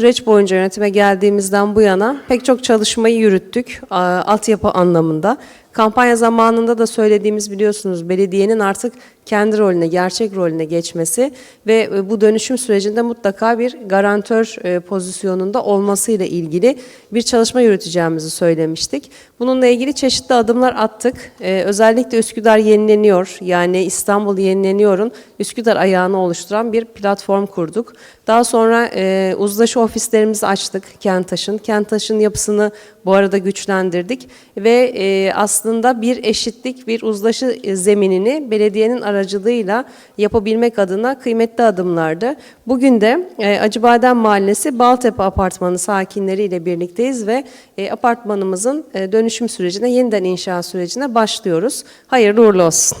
süreç boyunca yönetime geldiğimizden bu yana pek çok çalışmayı yürüttük altyapı anlamında. Kampanya zamanında da söylediğimiz biliyorsunuz belediyenin artık kendi rolüne, gerçek rolüne geçmesi ve e, bu dönüşüm sürecinde mutlaka bir garantör e, pozisyonunda olmasıyla ilgili bir çalışma yürüteceğimizi söylemiştik. Bununla ilgili çeşitli adımlar attık. E, özellikle Üsküdar yenileniyor yani İstanbul yenileniyor'un Üsküdar ayağını oluşturan bir platform kurduk. Daha sonra uzlaşı ofislerimizi açtık Kentaş'ın. Kentaş'ın yapısını bu arada güçlendirdik ve e, aslında bir eşitlik, bir uzlaşı e, zeminini belediyenin aracılığıyla yapabilmek adına kıymetli adımlardı. Bugün de e, Acıbadem Mahallesi Baltepe Apartmanı sakinleriyle birlikteyiz ve e, apartmanımızın e, dönüşüm sürecine, yeniden inşa sürecine başlıyoruz. Hayırlı uğurlu olsun.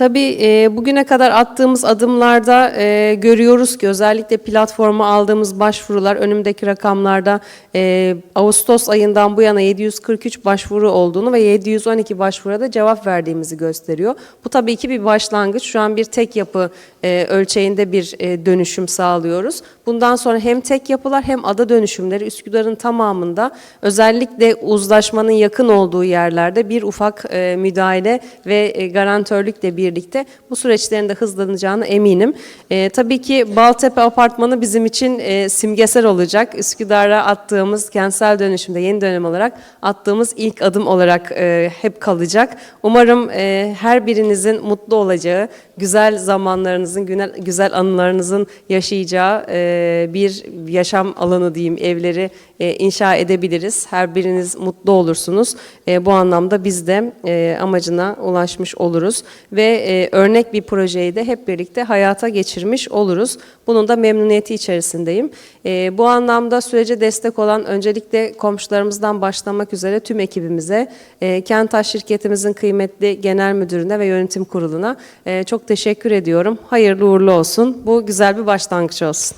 Tabii e, bugüne kadar attığımız adımlarda e, görüyoruz ki özellikle platforma aldığımız başvurular önümdeki rakamlarda e, Ağustos ayından bu yana 743 başvuru olduğunu ve 712 başvuruya da cevap verdiğimizi gösteriyor. Bu tabii ki bir başlangıç. Şu an bir tek yapı e, ölçeğinde bir e, dönüşüm sağlıyoruz. Bundan sonra hem tek yapılar hem ada dönüşümleri Üsküdar'ın tamamında özellikle uzlaşmanın yakın olduğu yerlerde bir ufak e, müdahale ve e, garantörlükle birlikte bu süreçlerin de hızlanacağına eminim. E, tabii ki Baltepe Apartmanı bizim için e, simgesel olacak. Üsküdar'a attığımız kentsel dönüşümde yeni dönem olarak attığımız ilk adım olarak e, hep kalacak. Umarım e, her birinizin mutlu olacağı, güzel zamanlarınızın, güzel, güzel anılarınızın yaşayacağı e, bir yaşam alanı diyeyim, evleri e, inşa edebiliriz. Her biriniz mutlu olursunuz. E, bu anlamda biz de e, amacına ulaşmış oluruz ve e, örnek bir projeyi de hep birlikte hayata geçirmiş oluruz. Bunun da memnuniyeti içerisindeyim. E, bu anlamda sürece destek olan öncelikle komşularımızdan başlamak üzere tüm ekibimize, e, Kentaş şirketimizin kıymetli genel müdürüne ve yönetim kuruluna e, çok teşekkür ediyorum. Hayırlı uğurlu olsun. Bu güzel bir başlangıç olsun.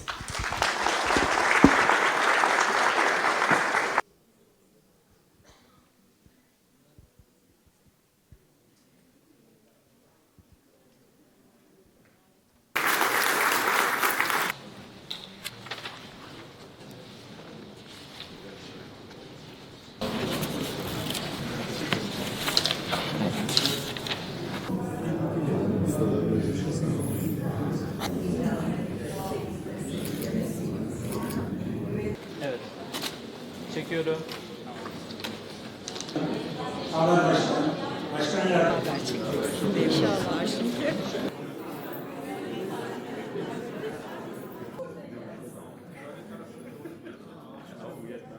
Çekiyorum. Allah başkanım. Başkan yardımcısı. İnşallah şimdi.